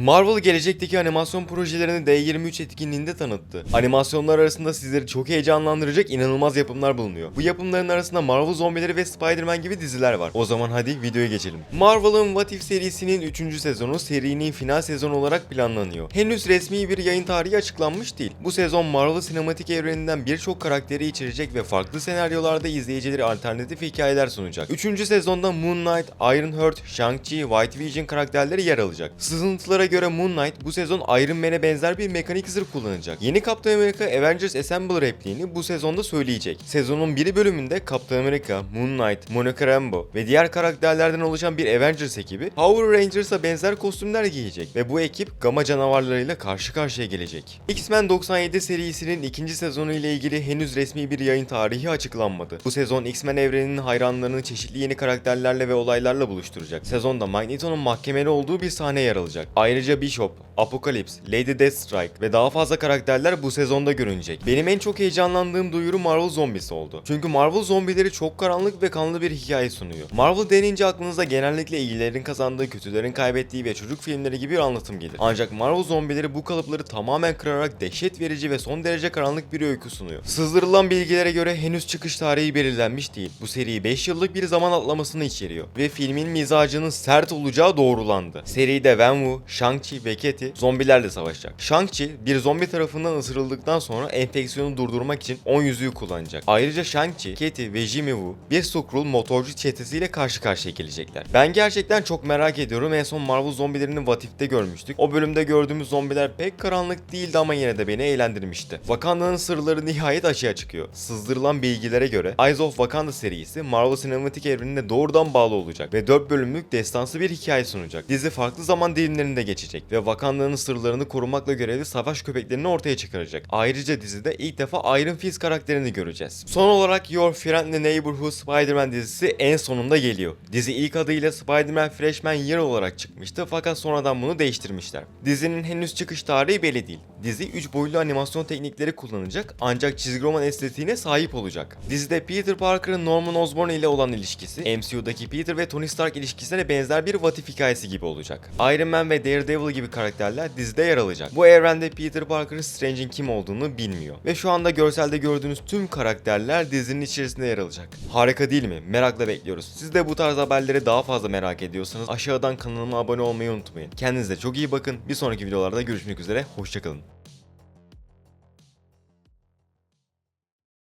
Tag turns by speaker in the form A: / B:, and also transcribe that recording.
A: Marvel gelecekteki animasyon projelerini D23 etkinliğinde tanıttı. Animasyonlar arasında sizleri çok heyecanlandıracak inanılmaz yapımlar bulunuyor. Bu yapımların arasında Marvel Zombileri ve Spider-Man gibi diziler var. O zaman hadi videoya geçelim. Marvel'ın What If serisinin 3. sezonu serinin final sezonu olarak planlanıyor. Henüz resmi bir yayın tarihi açıklanmış değil. Bu sezon Marvel sinematik evreninden birçok karakteri içerecek ve farklı senaryolarda izleyicileri alternatif hikayeler sunacak. 3. sezonda Moon Knight, Ironheart, Shang-Chi, White Vision karakterleri yer alacak. Sızıntılara göre Moon Knight bu sezon Iron Man'e benzer bir mekanik zırh kullanacak. Yeni Captain America Avengers Assemble repliğini bu sezonda söyleyecek. Sezonun bir bölümünde Captain America, Moon Knight, Monica Rambeau ve diğer karakterlerden oluşan bir Avengers ekibi Power Rangers'a benzer kostümler giyecek ve bu ekip Gamma canavarlarıyla karşı karşıya gelecek. X-Men 97 serisinin ikinci sezonu ile ilgili henüz resmi bir yayın tarihi açıklanmadı. Bu sezon X-Men evreninin hayranlarını çeşitli yeni karakterlerle ve olaylarla buluşturacak. Sezonda Magneto'nun mahkemeli olduğu bir sahne yer alacak. Ayrıca Bishop, Apocalypse, Lady Deathstrike ve daha fazla karakterler bu sezonda görünecek. Benim en çok heyecanlandığım duyuru Marvel Zombies oldu. Çünkü Marvel zombileri çok karanlık ve kanlı bir hikaye sunuyor. Marvel denince aklınıza genellikle iyilerin kazandığı, kötülerin kaybettiği ve çocuk filmleri gibi bir anlatım gelir. Ancak Marvel zombileri bu kalıpları tamamen kırarak dehşet verici ve son derece karanlık bir öykü sunuyor. Sızdırılan bilgilere göre henüz çıkış tarihi belirlenmiş değil. Bu seri 5 yıllık bir zaman atlamasını içeriyor ve filmin mizacının sert olacağı doğrulandı. Seride Wen Wu, Shang-Chi ve Katie zombilerle savaşacak. Shang-Chi bir zombi tarafından ısırıldıktan sonra enfeksiyonu durdurmak için 10 yüzüğü kullanacak. Ayrıca Shang-Chi, Katie ve Jimmy Woo bir Skrull motorcu çetesiyle karşı karşıya gelecekler. Ben gerçekten çok merak ediyorum. En son Marvel zombilerini What If'te görmüştük. O bölümde gördüğümüz zombiler pek karanlık değildi ama yine de beni eğlendirmişti. Wakanda'nın sırları nihayet açığa çıkıyor. Sızdırılan bilgilere göre Eyes of Wakanda serisi Marvel sinematik evrenine doğrudan bağlı olacak ve 4 bölümlük destansı bir hikaye sunacak. Dizi farklı zaman dilimlerinde geçecek ve Wakanda'nın sırlarını korumakla görevli savaş köpeklerini ortaya çıkaracak. Ayrıca dizide ilk defa Iron Fist karakterini göreceğiz. Son olarak Your Friendly Neighborhood Spider-Man dizisi en sonunda geliyor. Dizi ilk adıyla Spider-Man Freshman Year olarak çıkmıştı fakat sonradan bunu değiştirmişler. Dizinin henüz çıkış tarihi belli değil. Dizi 3 boyutlu animasyon teknikleri kullanacak ancak çizgi roman estetiğine sahip olacak. Dizide Peter Parker'ın Norman Osborn ile olan ilişkisi MCU'daki Peter ve Tony Stark ilişkisine benzer bir what if hikayesi gibi olacak. Iron Man ve Daredevil gibi karakterler dizide yer alacak. Bu evrende Peter Parker Strange'in kim olduğunu bilmiyor. Ve şu anda görselde gördüğünüz tüm karakterler dizinin içerisinde yer alacak. Harika değil mi? Merakla bekliyoruz. Siz de bu tarz haberleri daha fazla merak ediyorsanız aşağıdan kanalıma abone olmayı unutmayın. Kendinize çok iyi bakın. Bir sonraki videolarda görüşmek üzere. Hoşçakalın.